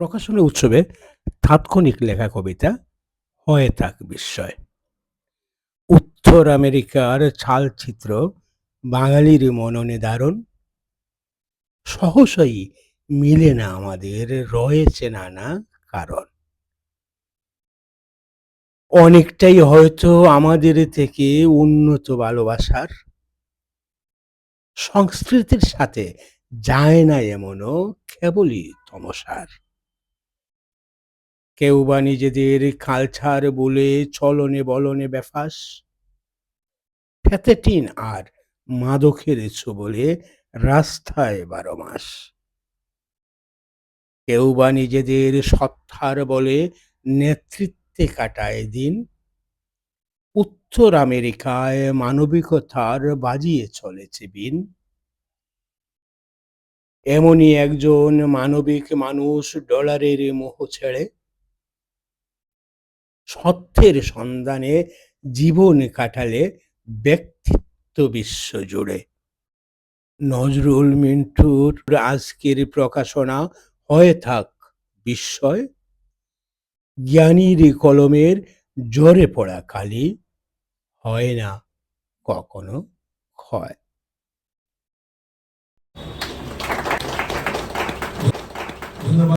প্রকাশনা উৎসবে তাৎক্ষণিক লেখা কবিতা হয়ে থাক বিস্ময়। উত্তর আমেরিকার ছালচিত্র বাঙালির মননে দারুণ। সহসাই মিলে না আমাদের, রয়েছে নানা কারণ। অনেকটাই হয়তো আমাদের থেকে উন্নত ভালোবাসার। সংস্কৃতির সাথে যায় না এমনও কেবলই তমসার। কেউ বা নিজেদের কালচার বলে চলনে বলনে ব্যাফাস। ফ্যাথেটিন আর মাদকের বলে রাস্তায় বারো মাস কেউ বা নিজেদের সত্তার বলে নেতৃত্বে কাটায় দিন। উত্তর আমেরিকায় মানবিকতার বাজিয়ে চলেছে বিন। এমনই একজন মানবিক মানুষ ডলারের মোহ ছেড়ে সত্যের সন্ধানে জীবন কাটালে ব্যক্তিত্ব বিশ্ব জুড়ে। নজরুল মিন্টুর আজকের প্রকাশনা হয়ে থাক বিস্ময়। জ্ঞানীর কলমের জোরে পড়া কালি হয় না কখনো ক্ষয়।